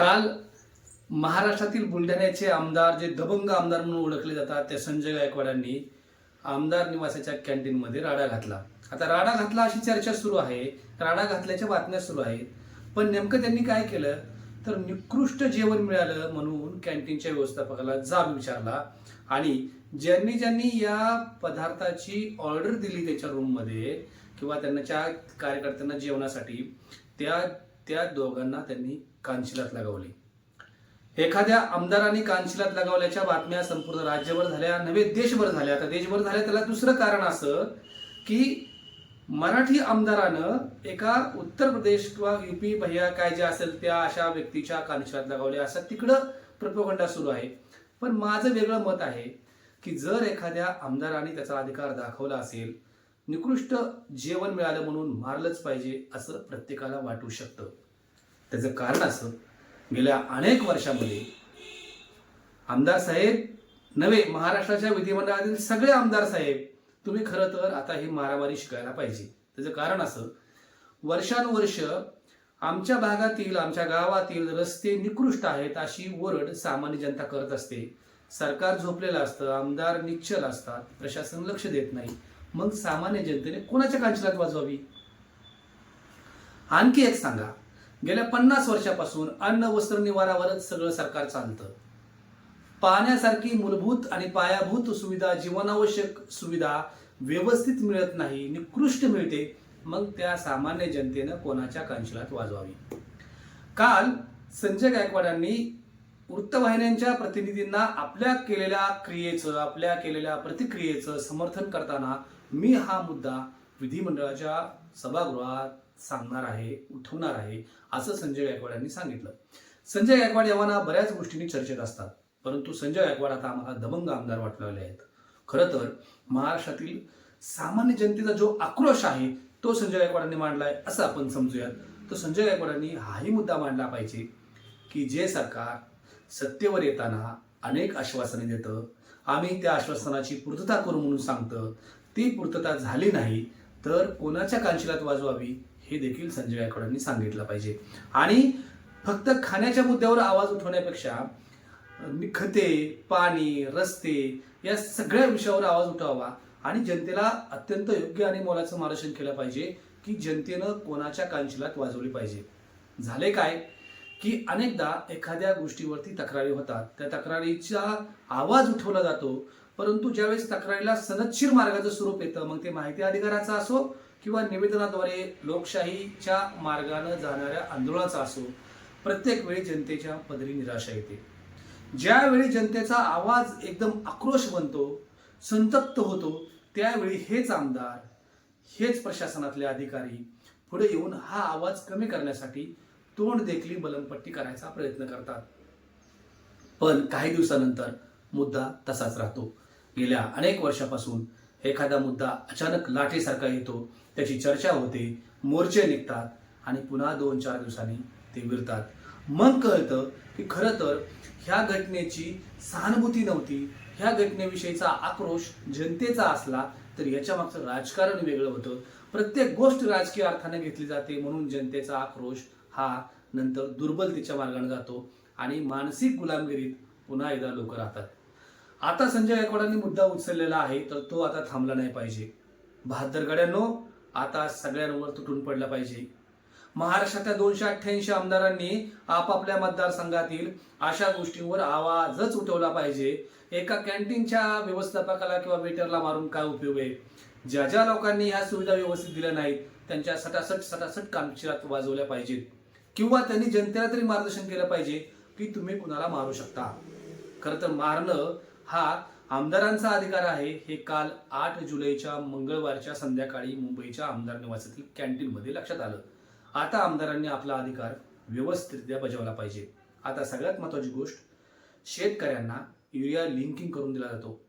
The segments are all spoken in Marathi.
काल महाराष्ट्रातील बुलढाण्याचे आमदार जे दबंग आमदार म्हणून ओळखले जातात त्या संजय गायकवाडांनी आमदार निवासाच्या कॅन्टीनमध्ये राडा घातला. आता राडा घातला अशी चर्चा सुरू आहे राडा घातल्याच्या बातम्या सुरू आहेत पण नेमकं त्यांनी काय केलं? तर निकृष्ट जेवण मिळालं म्हणून कॅन्टीनच्या व्यवस्थापकाला जाब विचारला आणि ज्यांनी ज्यांनी या पदार्थाची ऑर्डर दिली त्याच्या रूममध्ये किंवा त्यांच्या कार्यकर्त्यांना जेवणासाठी त्या त्या दोघांना त्यांनी कांशिलात लगावली. एखाद्या आमदारांनी कानशिलात लगावल्याच्या बातम्या संपूर्ण राज्यभर झाल्या नव्हे देशभर झाल्या. आता देशभर झाल्या त्याला दुसरं कारण असं की मराठी आमदारानं एका उत्तर प्रदेश किंवा युपी भैया काय जे असेल त्या अशा व्यक्तीच्या कानशिलात लगावल्या असं तिकडं प्रपोगंडा सुरू आहे. पण माझं वेगळं मत आहे की जर एखाद्या आमदाराने त्याचा अधिकार दाखवला असेल निकृष्ट जेवण मिळालं म्हणून मारलंच पाहिजे असं प्रत्येकाला वाटू शकतं. त्याचं कारण असं गेल्या अनेक वर्षामध्ये आमदार साहेब नव्हे महाराष्ट्राच्या विधिमंडळातील सगळे आमदार साहेब तुम्ही खरं तर आता ही मारामारी शिकायला पाहिजे. त्याचं कारण असं वर्षानुवर्ष आमच्या भागातील आमच्या गावातील रस्ते निकृष्ट आहेत अशी ओरड सामान्य जनता करत असते. सरकार झोपलेलं असतं आमदार निश्चल असतात प्रशासन लक्ष देत नाही. मग सामान्य जनतेने कोणाच्या कांचनात वाजवावी? आणखी एक सांगा गेल्या पन्नास वर्षापासून अन्न वस्त्र निवारावरच सगळं सरकार चालतं. पाहण्यासारखी मूलभूत आणि पायाभूत सुविधा जीवनावश्यक सुविधा व्यवस्थित मिळत नाही निकृष्ट मिळते मग त्या सामान्य जनतेनं कोणाच्या कांशिलात वाजवावी? काल संजय गायकवाडांनी वृत्तवाहिन्यांच्या प्रतिनिधींना आपल्या केलेल्या क्रियेचं आपल्या केलेल्या प्रतिक्रियेचं समर्थन करताना मी हा मुद्दा विधिमंडळाच्या सभागृहात सांगणार आहे उठवणार आहे असं संजय गायकवाड यांनी सांगितलं. संजय गायकवाड यांना बऱ्याच गोष्टींनी चर्चेत असतात परंतु संजय गायकवाड आता आम्हाला दबंग आमदार वाटू लागले आहेत. खरं तर महाराष्ट्रातील सामान्य जनतेचा जो आक्रोश आहे तो संजय गायकवाडांनी मांडलाय असं आपण समजूयात. तर संजय गायकवाडांनी हाही मुद्दा मांडला पाहिजे की जे सरकार सत्तेवर येताना अनेक आश्वासने देतं आम्ही त्या आश्वासनाची पूर्तता करू म्हणून सांगतं ती पूर्तता झाली नाही तर कोणाच्या कांशिलात वाजवावी? हे देखील संजय गायकवाडांनी सांगितलं पाहिजे. आणि फक्त खाण्याच्या मुद्द्यावर आवाज उठवण्यापेक्षा खते पाणी रस्ते या सगळ्या विषयावर आवाज उठवावा. आणि जनतेला अत्यंत योग्य आणि मोलाचं मार्गदर्शन केलं पाहिजे की जनतेनं कोणाच्या कांशिलात वाजवली पाहिजे. झाले काय? की अनेकदा एखाद्या गोष्टीवरती तक्रारी होतात. त्या तक्रारीचा आवाज उठवला जातो. परंतु ज्यावेळेस तक्रारीला सनदशीर मार्गाचं स्वरूप येतं मग ते माहिती अधिकाराचा असो किंवा निवेदनाद्वारे लोकशाहीच्या मार्गानं जाणाऱ्या आंदोलनाचा असो प्रत्येक वेळी जनतेच्या पदरी निराशा येते. ज्यावेळी जनतेचा आवाज एकदम आक्रोश बनतो संतप्त होतो त्यावेळी हेच आमदार हेच प्रशासनातले अधिकारी पुढे येऊन हा आवाज कमी करण्यासाठी तोंड देखली बलमपट्टी करायचा प्रयत्न करतात. पण काही दिवसानंतर मुद्दा तसाच राहतो. गेल्या अनेक वर्षापासून एखादा मुद्दा अचानक लाटेसारखा येतो त्याची चर्चा होते मोर्चे निघतात आणि पुन्हा दोन चार दिवसांनी ते विरतात. मग कळतं की खरं तर ह्या घटनेची सहानुभूती नव्हती. ह्या घटनेविषयीचा आक्रोश जनतेचा असला तर याच्या मागचं राजकारण वेगळं होतं. प्रत्येक गोष्ट राजकीय अर्थाने घेतली जाते म्हणून जनतेचा आक्रोश हा नंतर दुर्बलतेच्या मार्गाने जातो आणि मानसिक गुलामगिरीत पुन्हा एकदा लोक राहतात. आता संजय गायकवाडांनी मुद्दा उचललेला आहे तर तो आता थांबला नाही पाहिजे. बहादर गड्यांनो आता सगळ्यांवर तुटून पडला पाहिजे. महाराष्ट्रातल्या दोनशे अठ्ठ्याऐंशी आमदारांनी आपापल्या मतदारसंघातील अशा गोष्टींवर आवाजच उठवला पाहिजे. एका कॅन्टीनच्या व्यवस्थापकाला किंवा वेटरला मारून काय उपयोग आहे? ज्या ज्या लोकांनी ह्या सुविधा व्यवस्थित दिल्या नाहीत त्यांच्या सटासट सटासट कामशिरात वाजवल्या पाहिजेत. किंवा त्यांनी जनतेला तरी मार्गदर्शन केलं पाहिजे की तुम्ही कुणाला मारू शकता. खरं तर मारणं हा आमदारांचा अधिकार आहे. हे काल आठ जुलैच्या मंगळवारच्या संध्याकाळी मुंबईच्या आमदार निवासातील कॅन्टीनमध्ये लक्षात आलं. आता आमदारांनी आपला अधिकार व्यवस्थितरित्या बजावला पाहिजे. आता सगळ्यात महत्वाची गोष्ट शेतकऱ्यांना युरिया लिंकिंग करून दिला जातो.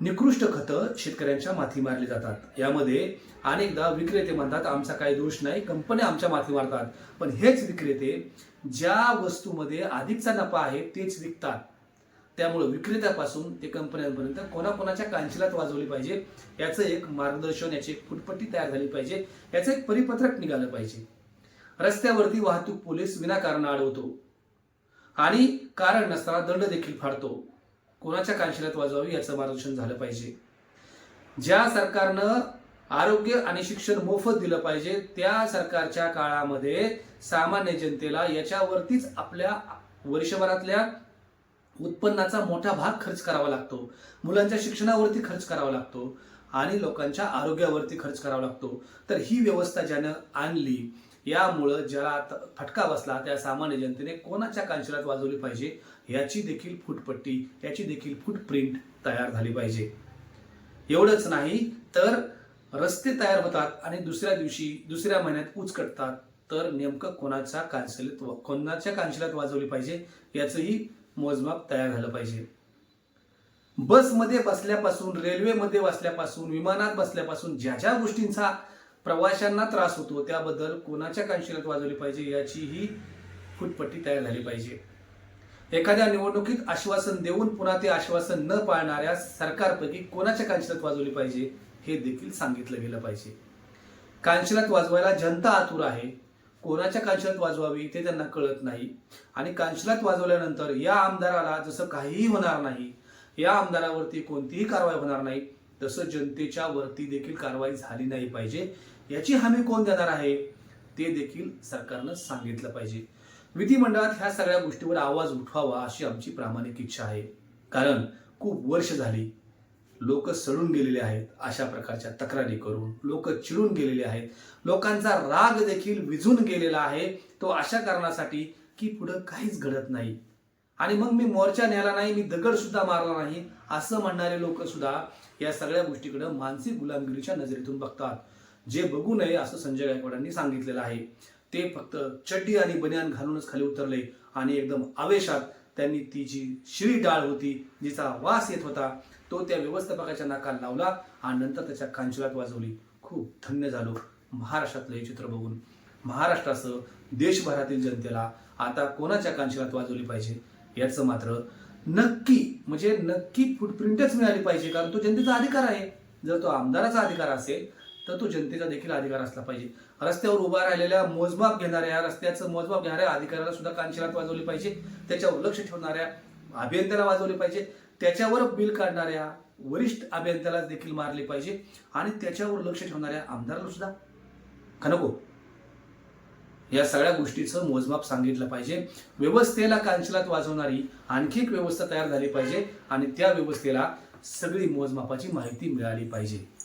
निकृष्ट खतं शेतकऱ्यांच्या माथी मारली जातात. यामध्ये अनेकदा विक्रेते म्हणतात आमचा काही दोष नाही कंपन्या आमच्या माथी मारतात. पण हेच विक्रेते ज्या वस्तूमध्ये अधिकचा नफा आहे तेच विकतात. त्यामुळे विक्रेत्यापासून ते कंपन्यांपर्यंत कोणाकोणाच्या कांशिलात वाजवली पाहिजे याचं एक मार्गदर्शन याची एक फुटपट्टी तयार झाली पाहिजे याचं एक परिपत्रक निघालं पाहिजे. रस्त्यावरती वाहतूक पोलीस विनाकारण अडवतो आणि कारण नसताना दंड देखील फाडतो. कोणाच्या कांशिलात वाजवावी याचं मार्गदर्शन झालं पाहिजे. ज्या सरकारनं आरोग्य आणि शिक्षण मोफत दिलं पाहिजे त्या सरकारच्या काळामध्ये सामान्य जनतेला याच्यावरतीच आपल्या वर्षभरातल्या उत्पन्नाचा मोठा भाग खर्च करावा लागतो. मुलांच्या शिक्षणावरती खर्च करावा लागतो आणि लोकांच्या आरोग्यावरती खर्च करावा लागतो. तर ही व्यवस्था ज्यानं आणली यामुळं ज्याला आता फटका बसला त्या सामान्य जनतेने कोणाच्या कांशिलात वाजवली पाहिजे याची देखील फुटपट्टी याची देखील फुटप्रिंट तयार झाली पाहिजे. एवढंच नाही तर रस्ते तयार होतात आणि दुसऱ्या दिवशी दुसऱ्या महिन्यात उचकटतात तर नेमकं कोणाच्या कांशिलात कोणाच्या कांशिलात वाजवली पाहिजे याचंही मोजमाप तयार झालं पाहिजे. बसमध्ये बसल्यापासून रेल्वेमध्ये बसल्यापासून विमानात बसल्यापासून ज्या ज्या गोष्टींचा प्रवाशांना त्रास होतो त्याबद्दल कोणाच्या कांशिलात वाजवली पाहिजे याचीही फुटपट्टी तयार झाली पाहिजे. एखाद्या निवडणुकीत आश्वासन देऊन पुन्हा ते आश्वासन न पाळणाऱ्या सरकारपैकी कोणाच्या कांशिलात वाजवली पाहिजे हे देखील सांगितलं गेलं पाहिजे. कांशिलात वाजवायला जनता आतुर आहे कोणाच्या कांशिलात वाजवावी ते त्यांना कळत नाही. आणि कांशलात वाजवल्यानंतर या आमदाराला जसं काहीही होणार नाही या आमदारावरती कोणतीही कारवाई होणार नाही तसं जनतेच्या वरती देखील कारवाई झाली नाही पाहिजे. याची हमी कोण देणार आहे ते देखील सरकारनं सांगितलं पाहिजे. विधिमंडळात ह्या सगळ्या गोष्टीवर आवाज उठवावा अशी आमची प्रामाणिक इच्छा आहे. कारण खूप वर्ष झाली लोक सडून गेलेले आहेत अशा प्रकारच्या तक्रारी करून लोक चिडून गेलेले आहेत. लोकांचा राग देखील विझून गेलेला आहे. तो अशा कारणासाठी की पुढं काहीच घडत नाही. आणि मग मी मोर्चा न्यायला नाही मी दगड सुद्धा मारला नाही असं म्हणणारे लोक सुद्धा या सगळ्या गोष्टीकडे मानसिक गुलामगिरीच्या नजरेतून बघतात. जे बघू नये असं संजय गायकवाडांनी सांगितलेलं आहे. ते फक्त चड्डी आणि बनियान घालूनच खाली उतरले आणि एकदम आवेशात त्यांनी ती जी शिळी डाळ होती जिचा वास येत होता तो त्या व्यवस्थापकाच्या नाकाला लावला आणि नंतर त्याच्या कांचुलात वाजवली. खूप धन्य झालो महाराष्ट्रातलं हे चित्र बघून. महाराष्ट्रासह देशभरातील जनतेला आता कोणाच्या कांशिलात वाजवली पाहिजे याचं मात्र नक्की म्हणजे नक्की फुटप्रिंटच मिळाली पाहिजे कारण तो जनतेचा अधिकार आहे. जर तो आमदाराचा अधिकार असेल तर तो जनतेचा देखील अधिकार असला पाहिजे. रस्त्यावर उभा राहिलेल्या मोजमाप घेणाऱ्या रस्त्याचं मोजमाप घेणाऱ्या अधिकाऱ्याला सुद्धा कांशिलात वाजवली पाहिजे. त्याच्यावर लक्ष ठेवणाऱ्या अभियंत्याला वाजवली पाहिजे. त्याच्यावर बिल काढणाऱ्या वरिष्ठ अभियंत्याला देखील मारले पाहिजे. आणि त्याच्यावर लक्ष ठेवणाऱ्या आमदाराला सुद्धा. खनको या सगळ्या गोष्टीचं मोजमाप सांगितलं पाहिजे. व्यवस्थेला कांचलात वाजवणारी आणखी एक व्यवस्था तयार झाली पाहिजे. आणि त्या व्यवस्थेला सगळी मोजमापाची माहिती मिळाली पाहिजे.